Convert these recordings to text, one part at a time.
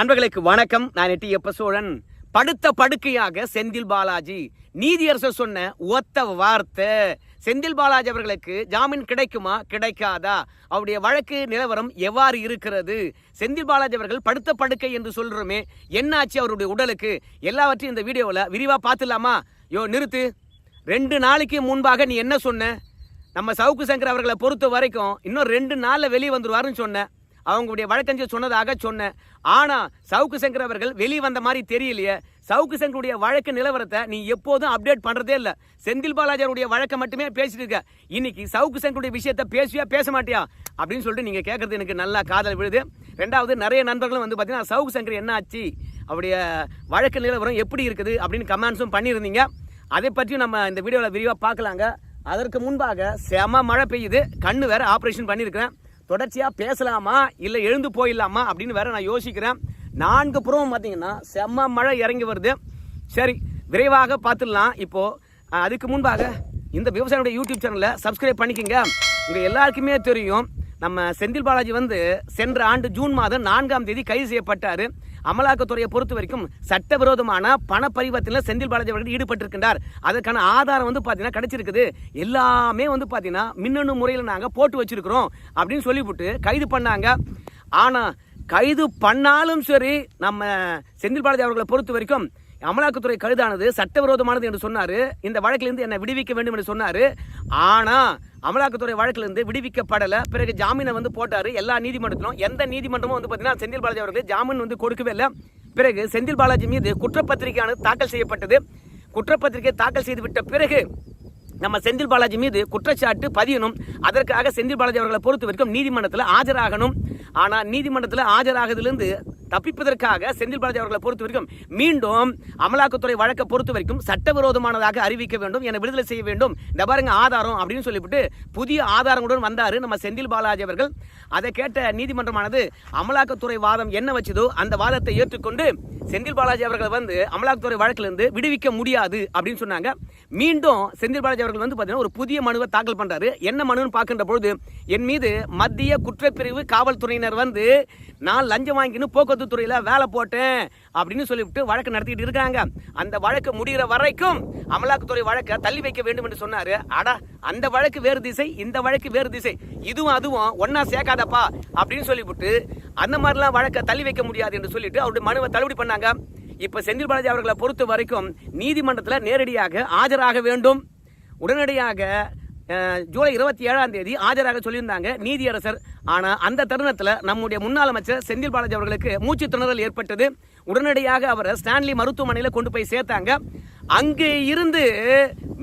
நண்பர்களுக்கு வணக்கம். நான் எட்டி எப்ப சோழன் படுத்த படுக்கையாக செந்தில் பாலாஜி. நீதியரசர் சொன்ன ஒத்த வார்த்தை. செந்தில் பாலாஜி அவர்களுக்கு ஜாமீன் கிடைக்குமா? கிடைக்காதா? அவருடைய வழக்கு நிலவரம் எவ்வாறு இருக்கிறது? செந்தில் பாலாஜி அவர்கள் படுத்த படுக்கை என்று சொல்றோமே என்னாச்சு அவருடைய உடலுக்கு? எல்லாவற்றையும் இந்த வீடியோவில் விரிவாக பார்த்துலாமா யோ நிறுத்து. ரெண்டு நாளைக்கு முன்பாக நீ என்ன சொன்ன? நம்ம சவுக்கு சங்கர் அவர்களை பொறுத்த வரைக்கும் இன்னும் ரெண்டு நாளில் வெளியே வந்துருவாருன்னு சொன்னேன் அவங்களுடைய வழக்கஞ்சு சொன்னதாக சொன்னேன். ஆனால் சவுக்கு சங்கர் அவர்கள் வெளியே வந்த மாதிரி தெரியலையே. சவுக்கு சங்கருடைய வழக்கு நிலவரத்தை நீ எப்போதும் அப்டேட் பண்ணுறதே இல்லை. செந்தில் பாலாஜியாருடைய வழக்கை மட்டுமே பேசிட்டு இருக்க. இன்னைக்கு சவுக்கு சங்கருடைய விஷயத்தை பேசுவியா பேச மாட்டியா? அப்படின்னு சொல்லிட்டு நீங்கள் கேட்குறது எனக்கு நல்லா காதல் விழுது. ரெண்டாவது நிறைய நண்பர்களும் வந்து பார்த்தீங்கன்னா சவுக்கு சங்கர் என்ன ஆச்சு? அவருடைய வழக்கு நிலவரம் எப்படி இருக்குது? அப்படின்னு கமெண்ட்ஸும் பண்ணியிருந்தீங்க. அதை பற்றியும் நம்ம இந்த வீடியோவில் விரிவாக பார்க்கலாங்க. அதற்கு முன்பாக செம மழை பெய்யுது. கண்ணு வேற ஆப்ரேஷன் பண்ணியிருக்கிறேன். தொடர்ச்சியாக பேசலாமா இல்லை எழுந்து போயிடலாமா அப்படின்னு வேற நான் யோசிக்கிறேன். நான்கு புறமும் பார்த்தீங்கன்னா செம்ம மழை இறங்கி வருது. சரி விரைவாக பார்த்துடலாம். இப்போது அதுக்கு முன்பாக இந்த விவசாயியோட யூடியூப் சேனலை சப்ஸ்கிரைப் பண்ணிக்கங்க. உங்கள் எல்லாருக்குமே தெரியும் நம்ம செந்தில் பாலாஜி வந்து சென்ற ஆண்டு ஜூன் மாதம் நான்காம் தேதி கைது செய்யப்பட்டார். அமலாக்கத்துறையை பொறுத்த வரைக்கும் சட்டவிரோதமான பண பரிவர்த்தனை செந்தில் பாலாஜி அவர்கள் ஈடுபட்டிருக்கின்றார். அதற்கான ஆதாரம் வந்து பார்த்தீங்கன்னா கிடைச்சிருக்குது. எல்லாமே வந்து பார்த்தீங்கன்னா மின்னணு முறையில் நாங்கள் போட்டு வச்சிருக்கிறோம் அப்படின்னு சொல்லிவிட்டு கைது பண்ணாங்க. ஆனால் கைது பண்ணாலும் சரி நம்ம செந்தில் பாலாஜி அவர்களை பொறுத்த வரைக்கும் அமலாக்கத்துறை கைதானது சட்டவிரோதமானது என்று சொன்னார். இந்த வழக்கிலிருந்து என்னை விடுவிக்க வேண்டும் என்று சொன்னார். ஆனால் அமலாக்கத்துறை வழக்கிலிருந்து விடுவிக்கப்படலை. பிறகு ஜாமீனை வந்து போட்டார். எல்லா நீதிமன்றத்திலும் எந்த நீதிமன்றமும் வந்து பார்த்தீங்கன்னா செந்தில் பாலாஜி அவர்களுக்கு ஜாமீன் வந்து கொடுக்கவே இல்லை. பிறகு செந்தில் பாலாஜி மீது குற்றப்பத்திரிகையானது தாக்கல் செய்யப்பட்டது. குற்றப்பத்திரிகை தாக்கல் செய்துவிட்ட பிறகு நம்ம செந்தில் பாலாஜி மீது குற்றச்சாட்டு பதியணும். அதற்காக செந்தில் பாலாஜி அவர்களை பொறுத்த வரைக்கும் நீதிமன்றத்தில் ஆஜராகணும். ஆனால் நீதிமன்றத்தில் ஆஜராகிறதுலேருந்து தப்பிப்பதற்காக செந்தில் பாலாஜி அவர்களை பொறுத்த வரைக்கும் மீண்டும் அமலாக்கத்துறை வழக்கை பொறுத்த வரைக்கும் சட்டவிரோதமானதாக அறிவிக்க வேண்டும் என விடுதலை செய்ய வேண்டும். இந்த பாருங்க ஆதாரம் அப்படின்னு சொல்லிவிட்டு புதிய ஆதாரங்களுடன் வந்தார் நம்ம செந்தில் பாலாஜி அவர்கள். அதை கேட்ட நீதிமன்றமானது அமலாக்கத்துறை வாதம் என்ன வச்சதோ அந்த வாதத்தை ஏற்றுக்கொண்டு செந்தில் பாலாஜி அவர்கள் வந்து அமலாக்கத்துறை வழக்கிலிருந்து விடுவிக்க முடியாது அப்படின்னு சொன்னாங்க. மீண்டும் செந்தில் பாலாஜி அவர்கள் வந்து பார்த்தீங்கன்னா ஒரு புதிய மனுவை தாக்கல் பண்ணுறாரு என்ன மனுன்னு பார்க்கின்ற பொழுது என் மீது மத்திய குற்றப்பிரிவு காவல்துறையினர் வந்து நான் லஞ்சம் வாங்கின்னு போக்குவரத்து துறையில வேலை போட்டேன் அப்படின்னு சொல்லிவிட்டு வழக்கு நடத்திட்டு இருக்காங்க. அந்த வழக்கு முடிகிற வரைக்கும் அமலாக்கத்துறை வழக்கை தள்ளி வைக்க வேண்டும் என்று சொன்னார். அடா அந்த வழக்கு வேறு திசை இந்த வழக்கு வேறு திசை. இதுவும் அதுவும் ஒன்னா சேர்க்காதப்பா அப்படின்னு சொல்லிவிட்டு அந்த மாதிரிலாம் வழக்கை தள்ளி வைக்க முடியாது என்று சொல்லிட்டு அவருடைய மனுவை தள்ளுபடி பண்ணாங்க. இப்ப செந்தில் பாலாஜி அவர்களை பொறுத்த வரைக்கும் நீதிமன்றத்தில் நேரடியாக ஆஜராக வேண்டும். உடனடியாக ஜூலை இருபத்தி ஏழாம் தேதி ஆஜராக சொல்லியிருந்தாங்க நீதியரசர். ஆனால் அந்த தருணத்தில் நம்முடைய முன்னாள் அமைச்சர் செந்தில் பாலாஜி அவர்களுக்கு மூச்சு திணறல் ஏற்பட்டது. உடனடியாக அவரை ஸ்டான்லி மருத்துவமனையில் கொண்டு போய் சேர்த்தாங்க. அங்கே இருந்து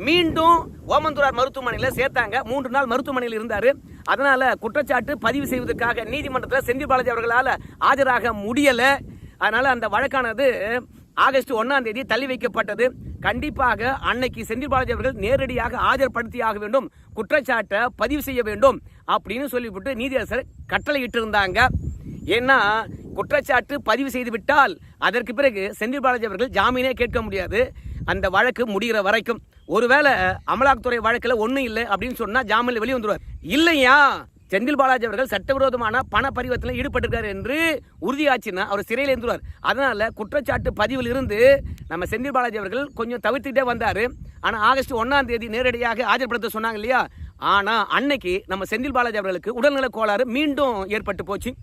மீண்டும் ஓமந்தூரார் மருத்துவமனையில் சேர்த்தாங்க. மூன்று நாள் மருத்துவமனையில் இருந்தார். அதனால குற்றச்சாட்டு பதிவு செய்வதற்காக நீதிமன்றத்தில் செந்தில் பாலாஜி அவர்களால் ஆஜராக முடியலை. அதனால அந்த வழக்கானது ஆகஸ்ட் ஒன்னாம் தேதி தள்ளி வைக்கப்பட்டது. கண்டிப்பாக அன்னைக்கு செந்தில் பாலாஜி அவர்கள் நேரடியாக ஆஜர்படுத்தி ஆக வேண்டும் குற்றச்சாட்டை பதிவு செய்ய வேண்டும் அப்படின்னு சொல்லிவிட்டு நீதியரசர் கட்டளையிட்டு இருந்தாங்க ஏன்னா குற்றச்சாட்டு பதிவு செய்து விட்டால் அதற்கு பிறகு செந்தில் பாலாஜி அவர்கள் ஜாமீனே கேட்க முடியாது. அந்த வழக்கு முடிகிற வரைக்கும். ஒருவேளை அமலாக்கத்துறை வழக்கில் ஒன்றும் இல்லை அப்படின்னு சொன்னால் ஜாமீனில் வெளியே வந்துடுவார் இல்லையா? செந்தில் பாலாஜி அவர்கள் சட்டவிரோதமான பண பரிவர்த்தனை ஈடுபட்டிருக்கார் என்று உறுதியாச்சுன்னா அவர் சிறையில் இருந்துருவார். அதனால் குற்றச்சாட்டு பதிவில் இருந்து நம்ம செந்தில் பாலாஜி அவர்கள் கொஞ்சம் தவிர்த்துக்கிட்டே வந்தார். ஆனால் ஆகஸ்ட் ஒன்றாம் தேதி நேரடியாக ஆஜர்படுத்த சொன்னாங்க இல்லையா? ஆனால் அன்னைக்கு நம்ம செந்தில் பாலாஜி அவர்களுக்கு உடல்நலக் கோளாறு மீண்டும் ஏற்பட்டு போச்சு.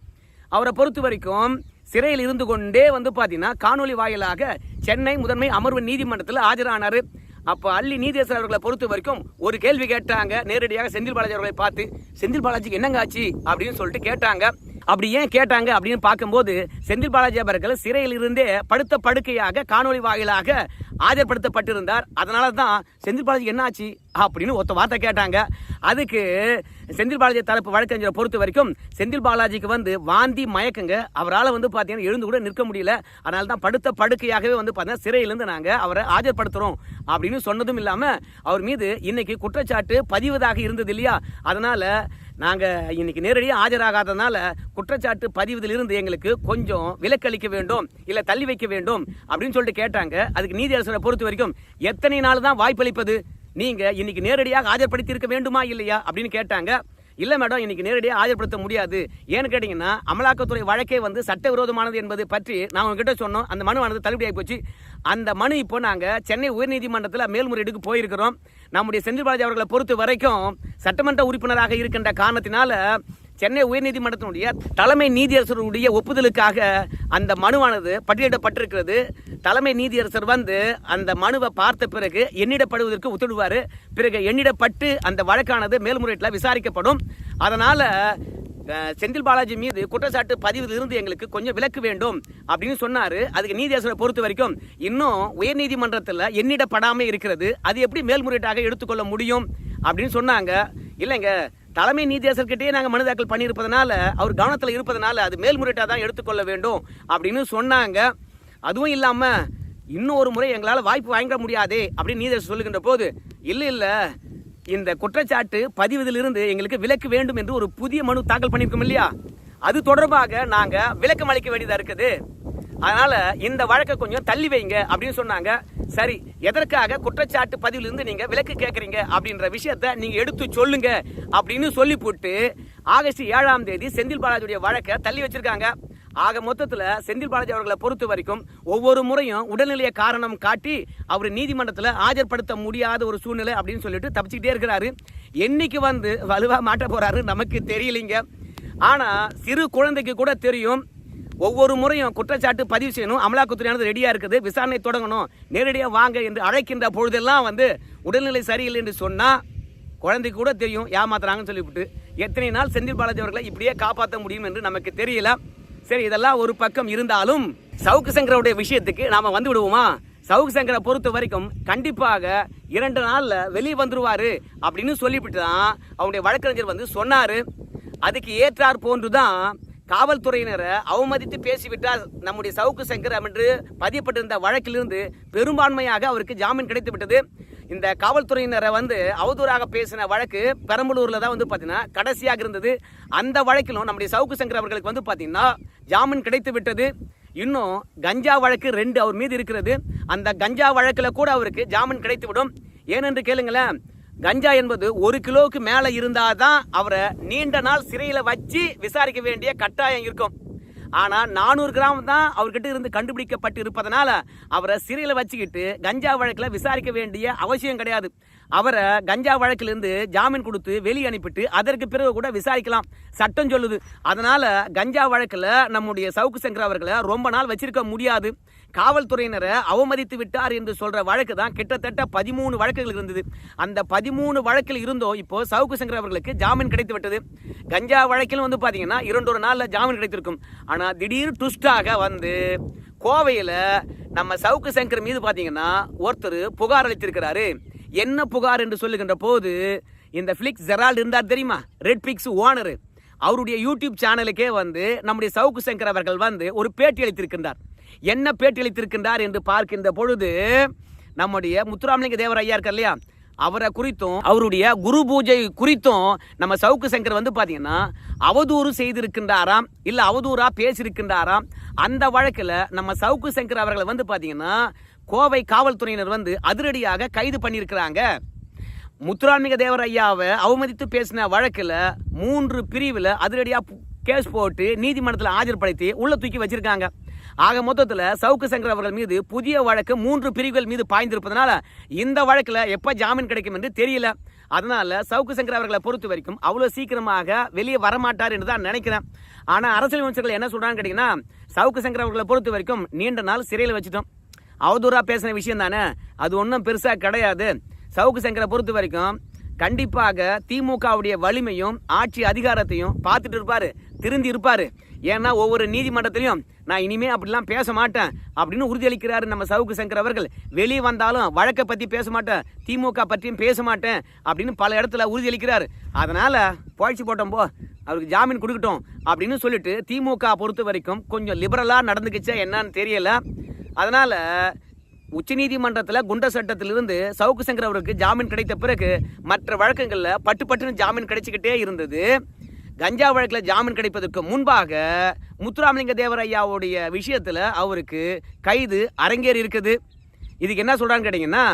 அவரை பொறுத்த வரைக்கும் சிறையில் இருந்து கொண்டே வந்து பார்த்தீங்கன்னா காணொலி வாயிலாக சென்னை முதன்மை அமர்வு நீதிமன்றத்தில் ஆஜரானார். அப்போ அள்ளி நீதேசர் அவர்களை பொறுத்த வரைக்கும் ஒரு கேள்வி கேட்டாங்க. நேரடியாக செந்தில் பாலாஜி அவர்களை பார்த்து செந்தில் பாலாஜிக்கு என்னங்க ஆச்சு? அப்படின்னு சொல்லிட்டு கேட்டாங்க. அப்படி ஏன் கேட்டாங்க அப்படின்னு பார்க்கும்போது செந்தில் பாலாஜி அவர்கள் சிறையில் இருந்தே படுத்த படுக்கையாக காணொலி வாயிலாக ஆஜர்படுத்தப்பட்டிருந்தார். அதனால தான் செந்தில் பாலாஜி என்னாச்சு அப்படின்னு ஒருத்த வார்த்தை கேட்டாங்க. அதுக்கு செந்தில் பாலாஜி தரப்பு வழக்கறிஞரை பொறுத்த வரைக்கும் செந்தில் பாலாஜிக்கு வந்து வாந்தி மயக்கங்க அவரால் வந்து பார்த்தீங்கன்னா எழுந்து கூட நிற்க முடியல. அதனால தான் படுத்த படுக்கையாகவே வந்து பார்த்தீங்கன்னா சிறையிலேருந்து நாங்கள் அவரை ஆஜர்படுத்துகிறோம் அப்படின்னு சொன்னதும் இல்லாமல் அவர் மீது இன்னைக்கு குற்றச்சாட்டு பதிவதாக இருந்தது இல்லையா? அதனால் நாங்கள் இன்னைக்கு நேரடியாக ஆஜராகாததுனால குற்றச்சாட்டு பதிவதிலிருந்து எங்களுக்கு கொஞ்சம் விலக்களிக்க வேண்டும் இல்லை தள்ளி வைக்க வேண்டும் அப்படின்னு சொல்லிட்டு கேட்டாங்க. அதுக்கு நீதி அரசனை பொறுத்த வரைக்கும் எத்தனை நாள் தான் வாய்ப்பளிப்பது? நீங்கள் இன்னைக்கு நேரடியாக ஆஜர்படுத்தி இருக்க வேண்டுமா இல்லையா அப்படின்னு கேட்டாங்க. இல்லை மேடம் இன்னைக்கு நேரடியாக ஆஜர்படுத்த முடியாது. ஏன்னு கேட்டிங்கன்னா அமலாக்கத்துறை வழக்கே வந்து சட்டவிரோதமானது என்பது பற்றி நான் உங்ககிட்ட சொன்னோம். அந்த மனுவானது தள்ளுபடியாகி போச்சு. அந்த மனு இப்போ நாங்கள் சென்னை உயர்நீதிமன்றத்தில் மேல்முறையீடுக்கு போயிருக்கிறோம். நம்முடைய செந்தில் பாலாஜி அவர்களை பொறுத்த வரைக்கும் சட்டமன்ற உறுப்பினராக இருக்கின்ற காரணத்தினால சென்னை உயர்நீதிமன்றத்தினுடைய தலைமை நீதியரசருடைய ஒப்புதலுக்காக அந்த மனுவானது பட்டியலிடப்பட்டிருக்கிறது. தலைமை நீதியரசர் வந்து அந்த மனுவை பார்த்த பிறகு எண்ணிடப்படுவதற்கு உத்தரவிடுவார். பிறகு எண்ணிடப்பட்டு அந்த வழக்கானது மேல்முறையீட்டில் விசாரிக்கப்படும். அதனால் செந்தில் பாலாஜி மீது குற்றச்சாட்டு பதிவு இருந்து எங்களுக்கு கொஞ்சம் விலக்கு வேண்டும் அப்படின்னு சொன்னாரு. அதுக்கு நீதியரசரை பொறுத்த வரைக்கும் இன்னும் உயர்நீதிமன்றத்தில் எண்ணிடப்படாமல் இருக்கிறது. அது எப்படி மேல்முறையீட்டாக எடுத்துக்கொள்ள முடியும் அப்படின்னு சொன்னாங்க. இல்லைங்க தலைமை நீதியரசர்கிட்டயே நாங்கள் மனு தாக்கல் பண்ணியிருப்பதனால அவர் கவனத்தில் இருப்பதனால அது மேல்முறையீட்டாக தான் எடுத்துக்கொள்ள வேண்டும் அப்படின்னு சொன்னாங்க. அதுவும் இல்லாமல் இன்னும் ஒரு முறை எங்களால் வாய்ப்பு வாங்க முடியாதே அப்படின்னு நீதியரசர் சொல்லுகின்ற போது இல்லை இல்லை இந்த குற்றச்சாட்டு பதிவதிலிருந்து எங்களுக்கு விலக்கு வேண்டும் என்று ஒரு புதிய மனு தாக்கல் பண்ணியிருக்கோம் இல்லையா? அது தொடர்பாக நாங்கள் விளக்கம் அளிக்க வேண்டியதாக இருக்குது. அதனால் இந்த வழக்கை கொஞ்சம் தள்ளி வைங்க அப்படின்னு சொன்னாங்க. சரி எதற்காக குற்றச்சாட்டு பதிவிலிருந்து நீங்கள் விலக்கு கேட்குறீங்க அப்படின்ற விஷயத்த நீங்கள் எடுத்து சொல்லுங்க அப்படின்னு சொல்லி போட்டு ஆகஸ்ட் ஏழாம் தேதி செந்தில் பாலாஜியுடைய வழக்கை தள்ளி வச்சிருக்காங்க. ஆக மொத்தத்தில் செந்தில் பாலாஜி அவர்களை பொறுத்த வரைக்கும் ஒவ்வொரு முறையும் உடல்நிலையை காரணம் காட்டி அவர் நீதிமன்றத்தில் ஆஜர்படுத்த முடியாத ஒரு சூழ்நிலை அப்படின்னு சொல்லிட்டு தப்பிச்சுக்கிட்டே இருக்கிறாரு. என்னைக்கு வந்து வலுவாக மாட்ட போறாரு நமக்கு தெரியலைங்க. ஆனால் சிறு குழந்தைக்கு கூட தெரியும். ஒவ்வொரு முறையும் குற்றச்சாட்டு பதிவு செய்யணும். அமலாக்கத்துறையானது ரெடியாக இருக்குது. விசாரணை தொடங்கணும். நேரடியாக வாங்க என்று அழைக்கின்ற பொழுதெல்லாம் வந்து உடல்நிலை சரியில்லை என்று சொன்னால் குழந்தைக்கு கூட தெரியும். ஏமாத்துறாங்கன்னு சொல்லிவிட்டு எத்தனை நாள் செந்தில் பாலாஜி அவர்களை இப்படியே காப்பாற்ற முடியும் என்று நமக்கு தெரியல. சரி இதெல்லாம் ஒரு பக்கம் இருந்தாலும் சவுக்கு சங்கரவுடைய விஷயத்துக்கு நாம வந்து விடுவோமா? சவுக்கு சங்கரை பொறுத்த வரைக்கும் கண்டிப்பாக இரண்டு நாள்ல வெளியே வந்துருவாரு அப்படின்னு சொல்லிவிட்டு தான் அவனுடைய வழக்கறிஞர் வந்து சொன்னாரு. அதுக்கு ஏற்றார் போன்றுதான் காவல்துறையினரை அவமதித்து பேசிவிட்டார் நம்முடைய சவுக்கு சங்கர் என்று பதியப்பட்டிருந்த வழக்கிலிருந்து பெரும்பான்மையாக அவருக்கு ஜாமீன் கிடைத்து விட்டது இந்த காவல்துறையினரை வந்து அவதூறாக பேசின வழக்கு பெரம்பலூரில் தான் வந்து பார்த்தீங்கன்னா கடைசியாக இருந்தது. அந்த வழக்கிலும் நம்முடைய சவுக்கு சங்கர் அவர்களுக்கு வந்து பார்த்தீங்கன்னா ஜாமீன் கிடைத்து விட்டது. இன்னும் கஞ்சா வழக்கு ரெண்டு அவர் மீது இருக்கிறது. அந்த கஞ்சா வழக்கில் கூட அவருக்கு ஜாமீன் கிடைத்து விடும். ஏனென்று கேளுங்களேன் கஞ்சா என்பது ஒரு கிலோவுக்கு மேலே இருந்தால் தான் அவரை நீண்ட நாள் சிறையில் வச்சு விசாரிக்க வேண்டிய கட்டாயம் இருக்கும். ஆனால் நானூறு கிராம் தான் அவர்கிட்ட இருந்து கண்டுபிடிக்கப்பட்டு இருப்பதனால அவரை சிறையில் வச்சுக்கிட்டு கஞ்சா வழக்கில் விசாரிக்க வேண்டிய அவசியம் கிடையாது. அவரை கஞ்சா வழக்கிலிருந்து ஜாமீன் கொடுத்து வெளியே அனுப்பிட்டு அதற்கு பிறகு கூட விசாரிக்கலாம். சட்டம் சொல்லுது. அதனால கஞ்சா வழக்கில் நம்முடைய சவுக்கு சங்கர் அவர்களை ரொம்ப நாள் வச்சிருக்க முடியாது. காவல்துறையினரை அவமதித்து விட்டார் என்று சொல்ற வழக்கு தான் கிட்டத்தட்ட பதிமூணு வழக்குகள் இருந்தது. அந்த பதிமூணு வழக்கில் இருந்தோம் இப்போ சவுக்கு சங்கர் அவர்களுக்கு ஜாமீன் கிடைத்து விட்டது. கஞ்சா வழக்கில் வந்து பாத்தீங்கன்னா இரண்டொரு நாள்ல ஜாமீன் கிடைத்திருக்கும். ஆனா திடீர் டுஸ்டாக வந்து கோவையில் நம்ம சவுக்கு சங்கர் மீது பார்த்தீங்கன்னா ஒருத்தர் புகார் அளித்திருக்கிறாரு. என்ன புகார் என்று சொல்லுகின்ற போது இந்த ஃபிளிக்ஸ் ஜெரால்டு இருந்தார் தெரியுமா? ரெட் பிக்ஸ் ஓனர் அவருடைய யூடியூப் சேனலுக்கே வந்து நம்முடைய சவுக்கு சங்கர் அவர்கள் வந்து ஒரு பேட்டி அளித்திருக்கின்றார். என்ன பேட்டி அளித்திருக்கின்றார் என்று பார்க்கின்ற பொழுது நம்முடைய முத்துராமலிங்க தேவர் ஐயா இருக்கார் இல்லையா? அவரை குறித்தும் அவருடைய குரு பூஜை குறித்தும் நம்ம சவுக்கு சங்கர் வந்து பார்த்தீங்கன்னா அவதூறு செய்திருக்கின்றாராம் இல்லை அவதூறாக பேசியிருக்கின்றாராம். அந்த வழக்கில் நம்ம சவுக்கு சங்கர் அவர்களை வந்து பார்த்தீங்கன்னா கோவை காவல்துறையினர் வந்து அதிரடியாக கைது பண்ணியிருக்கிறாங்க. முத்துராமிக தேவர் ஐயாவை அவமதித்து பேசின வழக்கில் மூன்று பிரிவில் அதிரடியாக கேஸ் போட்டு நீதிமன்றத்தில் ஆஜர்படுத்தி உள்ள தூக்கி வச்சிருக்காங்க. ஆக மொத்தத்தில் சவுக்கு சங்கர் அவர்கள் மீது புதிய வழக்கு மூன்று பிரிவுகள் மீது பாய்ந்திருப்பதனால இந்த வழக்கில் எப்போ ஜாமீன் கிடைக்கும் என்று தெரியல. அதனால சவுக்கு சங்கர் அவர்களை பொறுத்த வரைக்கும் அவ்வளோ சீக்கிரமாக வெளியே வரமாட்டார் என்று தான் நினைக்கிறேன். ஆனால் அரசியல் விமர்சகர்கள் என்ன சொல்கிறான்னு கேட்டிங்கன்னா சவுக்கு சங்கர் அவர்களை பொறுத்த வரைக்கும் நீண்ட நாள் சிறையில் வச்சுட்டோம். அவதூறாக பேசின விஷயம் தானே? அது ஒன்றும் பெருசாக கிடையாது. சவுக்கு சங்கரை பொறுத்த வரைக்கும் கண்டிப்பாக திமுகவுடைய வலிமையும் ஆட்சி அதிகாரத்தையும் பார்த்துட்டு இருப்பார் திருந்தி இருப்பார். ஏன்னா ஒவ்வொரு நீதிமன்றத்திலையும் நான் இனிமே அப்படிலாம் பேச மாட்டேன் அப்படின்னு உறுதியளிக்கிறாரு நம்ம சவுக்கு சங்கர் அவர்கள். வெளியே வந்தாலும் வழக்கை பற்றி பேச மாட்டேன் திமுக பற்றியும் பேச மாட்டேன் அப்படின்னு பல இடத்துல உறுதியளிக்கிறார். அதனால் புழைச்சி போட்டோம் போ அவருக்கு ஜாமீன் கொடுக்கட்டும் அப்படின்னு சொல்லிட்டு திமுக பொறுத்த வரைக்கும் கொஞ்சம் லிபரலாக நடந்துக்கிச்சா என்னன்னு தெரியல. அதனால் உச்சநீதிமன்றத்தில் குண்ட சட்டத்திலிருந்து சவுக்கு சங்கர் அவருக்கு ஜாமீன் கிடைத்த பிறகு மற்ற வழக்குகளில் பட்டு பட்டுன்னு ஜாமீன் கிடைச்சிக்கிட்டே இருந்தது. கஞ்சா வழக்கில் ஜாமீன் கிடைப்பதற்கு முன்பாக முத்துராமலிங்க தேவரையாவுடைய விஷயத்தில் அவருக்கு கைது அரங்கேறி இருக்குது. இதுக்கு என்ன சொல்கிறான்னு கேட்டிங்கன்னா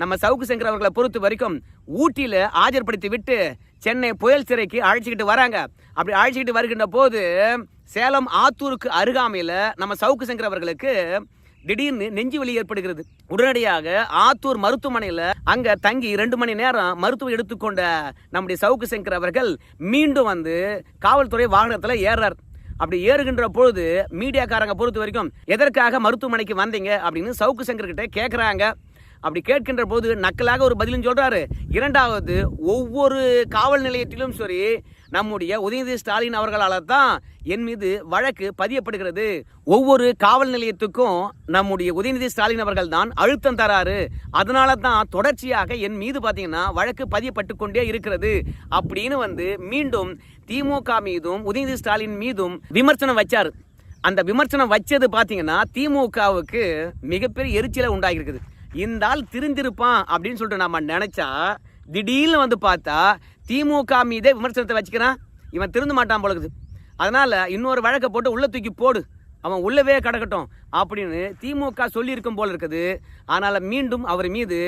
நம்ம சவுக்கு சங்கர் அவர்களை பொறுத்த வரைக்கும் ஊட்டியில் ஆஜர்படுத்தி விட்டு சென்னை புயல் சிறைக்கு அழைச்சிக்கிட்டு வராங்க. அப்படி அழைச்சிக்கிட்டு வருகின்ற போது சேலம் ஆத்தூருக்கு அருகாமையில் நம்ம சவுக்கு சங்கர் அவர்களுக்கு திடீர்னு நெஞ்சு வலி ஏற்படுகிறது. உடனடியாக ஆத்தூர் மருத்துவமனையில் அங்க தங்கி ரெண்டு மணி நேரம் மருத்துவம் எடுத்துக்கொண்ட நம்முடைய சவுக்கு சங்கர் அவர்கள் மீண்டும் வந்து காவல்துறை வாகனத்தில் ஏறார். அப்படி ஏறுகின்ற பொழுது மீடியாக்காரங்க பொறுத்த வரைக்கும் எதற்காக மருத்துவமனைக்கு வந்தீங்க அப்படின்னு சவுக்கு சங்கர் கிட்ட கேட்குறாங்க அப்படி கேட்கின்ற போது நக்கலாக ஒரு பதிலும் சொல்றாரு. இரண்டாவது ஒவ்வொரு காவல் நிலையத்திலும் சரி நம்முடைய உதயநிதி ஸ்டாலின் அவர்களால் தான் என் மீது வழக்கு பதியப்படுகிறது. ஒவ்வொரு காவல் நிலையத்துக்கும் நம்முடைய உதயநிதி ஸ்டாலின் அவர்கள் தான் அழுத்தம் தராரு. அதனால தான் தொடர்ச்சியாக என் மீது பார்த்தீங்கன்னா வழக்கு பதியப்பட்டு கொண்டே இருக்கிறது. அப்படின்னு வந்து மீண்டும் திமுக மீதும் உதயநிதி ஸ்டாலின் மீதும் விமர்சனம் வச்சார். அந்த விமர்சனம் வச்சது பார்த்தீங்கன்னா திமுகவுக்கு மிகப்பெரிய எரிச்சலை உண்டாகிருக்குது இந்த ஆள் திருந்திருப்பான் அப்படின்னு சொல்லிட்டு நம்ம நினைச்சா திடீர்னு வந்து பார்த்தா திமுக மீதே விமர்சனத்தை வச்சுக்கிறான். இவன் திருந்து மாட்டான் போலக்குது அதனால் இன்னொரு வழக்கை போட்டு உள்ளே தூக்கி போடு. அவன் உள்ளவே கிடக்கட்டும் அப்படின்னு திமுக சொல்லியிருக்கும் போல் இருக்குது. ஆனால் மீண்டும் அவர் மீது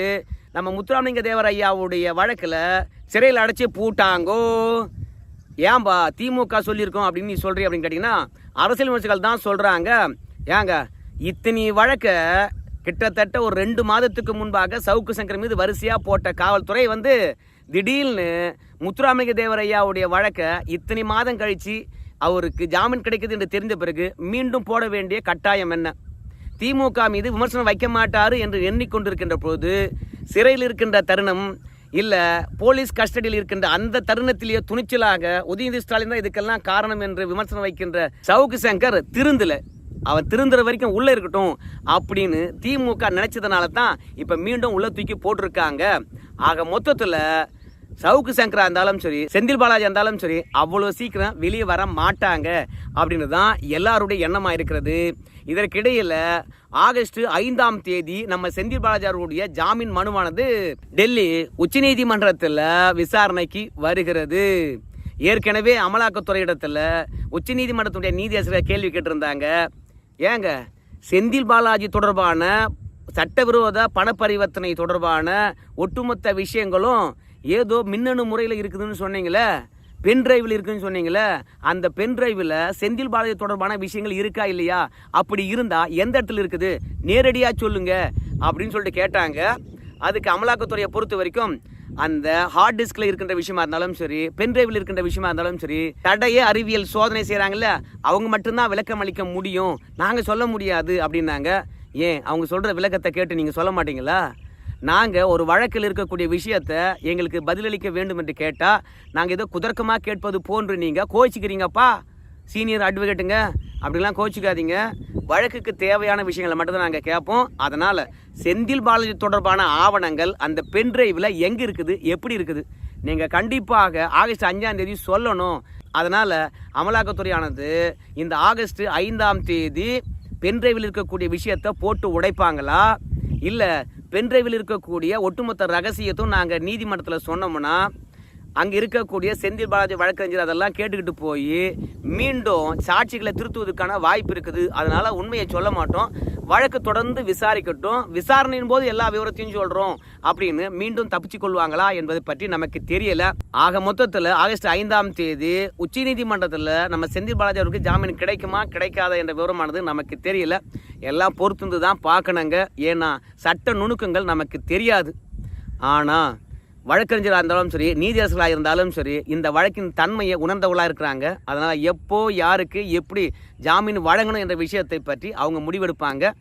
நம்ம முத்துராமலிங்க தேவர் ஐயாவுடைய வழக்கில் சிறையில் அடைச்சி பூட்டாங்கோ. ஏன்பா திமுக சொல்லியிருக்கோம் அப்படின்னு நீ சொல்கிறீ அப்படின்னு கேட்டிங்கன்னா அரசியல் விமர்சகர்கள் தான் சொல்கிறாங்க ஏங்க இத்தனை வழக்க கிட்டத்தட்ட ஒரு ரெண்டு மாதத்துக்கு முன்பாக சவுக்கு சங்கர் மீது வரிசையாக போட்ட காவல்துறை வந்து திடீர்னு முத்துராமலிங்க தேவரையாவுடைய வழக்கை இத்தனை மாதம் கழித்து அவருக்கு ஜாமீன் கிடைக்குது என்று தெரிந்த பிறகு மீண்டும் போட வேண்டிய கட்டாயம் என்ன? திமுக மீது விமர்சனம் வைக்க மாட்டார் என்று எண்ணிக்கொண்டிருக்கின்ற போது சிறையில் இருக்கின்ற தருணம் இல்லை போலீஸ் கஸ்டடியில் இருக்கின்ற அந்த தருணத்திலேயே துணிச்சலாக உதயநிதி ஸ்டாலின் தான் இதுக்கெல்லாம் காரணம் என்று விமர்சனம் வைக்கின்ற சவுக்கு சங்கர் திருந்தலை. அவன் திருந்துற வரைக்கும் உள்ளே இருக்கட்டும் அப்படின்னு திமுக நினைச்சதுனால தான் இப்போ மீண்டும் உள்ளே தூக்கி போட்டிருக்காங்க. ஆக மொத்தத்தில் சவுக்கு சங்கரா இருந்தாலும் சரி செந்தில் பாலாஜி இருந்தாலும் சரி அவ்வளோ சீக்கிரம் வெளியே வர மாட்டாங்க அப்படின்னு தான் எல்லாருடைய எண்ணமாக இருக்கிறது. இதற்கிடையில் ஆகஸ்ட் ஐந்தாம் தேதி நம்ம செந்தில் பாலாஜி அவர்களுடைய ஜாமீன் மனுவானது டெல்லி உச்சநீதிமன்றத்தில் விசாரணைக்கு வருகிறது. ஏற்கனவே அமலாக்கத்துறை இடத்துல உச்சநீதிமன்றத்துடைய நீதியரசர் கேள்வி கேட்டிருந்தாங்க. ஏங்க செந்தில் பாலாஜி தொடர்பான சட்டவிரோத பணப்பரிவர்த்தனை தொடர்பான ஒட்டுமொத்த விஷயங்களும் ஏதோ மின்னணு முறையில் இருக்குதுன்னு சொன்னீங்களே பென் டிரைவில் இருக்குன்னு சொன்னீங்களே அந்த பென் டிரைவில் செந்தில் பாலாஜி தொடர்பான விஷயங்கள் இருக்கா இல்லையா? அப்படி இருந்தால் எந்த இடத்துல இருக்குது? நேரடியாக சொல்லுங்க அப்படின்னு சொல்லிட்டு கேட்டாங்க. அதுக்கு அமலாக்கத்துறையை பொறுத்த வரைக்கும் அந்த ஹார்ட் டிஸ்கில் இருக்கின்ற விஷயமா இருந்தாலும் சரி பென் டிரைவில் இருக்கின்ற விஷயமா இருந்தாலும் சரி தடைய அறிவியல் சோதனை செய்கிறாங்கல்ல அவங்க மட்டும்தான் விளக்கம் அளிக்க முடியும். நாங்கள் சொல்ல முடியாது அப்படின்னாங்க. ஏன்? அவங்க சொல்கிற விளக்கத்தை கேட்டு நீங்கள் சொல்ல மாட்டீங்களா? நாங்கள் ஒரு வழக்கில் இருக்கக்கூடிய விஷயத்த எங்களுக்கு பதிலளிக்க வேண்டும் என்று கேட்டால் நாங்கள் ஏதோ குதர்க்கமாக கேட்பது போன்று நீங்கள் கோச்சிக்கிறீங்கப்பா சீனியர் அட்வொகேட்டுங்க அப்படிலாம் கோச்சிக்காதீங்க வழக்குக்கு தேவையான விஷயங்களை மட்டும்தான் நாங்கள் கேட்போம். அதனால் செந்தில் பாலாஜி தொடர்பான ஆவணங்கள் அந்த பென் டிரைவில் எங்கே இருக்குது எப்படி இருக்குது நீங்கள் கண்டிப்பாக ஆகஸ்ட் அஞ்சாம் தேதி சொல்லணும். அதனால் அமலாக்கத்துறையானது இந்த ஆகஸ்ட் ஐந்தாம் தேதி பென்டிரைவில் இருக்கக்கூடிய விஷயத்தை போட்டு உடைப்பாங்களா? இல்லை பென்டிரைவில் இருக்கக்கூடிய ஒட்டுமொத்த ரகசியத்தும் நாங்கள் நீதிமன்றத்தில் சொன்னோம்னா அங்கே இருக்கக்கூடிய செந்தில் பாலாஜி வழக்கறிஞர் அதெல்லாம் கேட்டுக்கிட்டு போய் மீண்டும் சாட்சிகளை திருத்துவதற்கான வாய்ப்பு இருக்குது. அதனால் உண்மையை சொல்ல மாட்டோம். வழக்கு தொடர்ந்து விசாரிக்கட்டும். விசாரணையின் போது எல்லா விவரத்தையும் சொல்கிறோம் அப்படின்னு மீண்டும் தப்பிச்சு கொள்வாங்களா என்பதை பற்றி நமக்கு தெரியல. ஆக மொத்தத்தில் ஆகஸ்ட் ஐந்தாம் தேதி உச்சநீதிமன்றத்தில் நம்ம செந்தில் பாலாஜி அவருக்கு ஜாமீன் கிடைக்குமா கிடைக்காத என்ற விவரமானது நமக்கு தெரியல. எல்லாம் பொறுத்திருந்து தான் பார்க்கணுங்க. ஏன்னா சட்ட நுணுக்கங்கள் நமக்கு தெரியாது. ஆனால் வழக்கறிஞராக இருந்தாலும் சரி நீதியரசர்களாக இருந்தாலும் சரி இந்த வழக்கின் தன்மையை உணர்ந்தவர்களாக இருக்கிறாங்க. அதனால் எப்போ யாருக்கு எப்படி ஜாமீன் வழங்கணும் என்ற விஷயத்தை பற்றி அவங்க முடிவெடுப்பாங்க.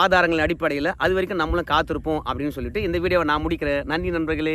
ஆதாரங்களின் அடிப்படையில் அது வரைக்கும் நம்மளும் காத்திருப்போம் அப்படின்னு சொல்லிட்டு இந்த வீடியோவை நான் முடிக்கிறேன். நன்றி நண்பர்களே.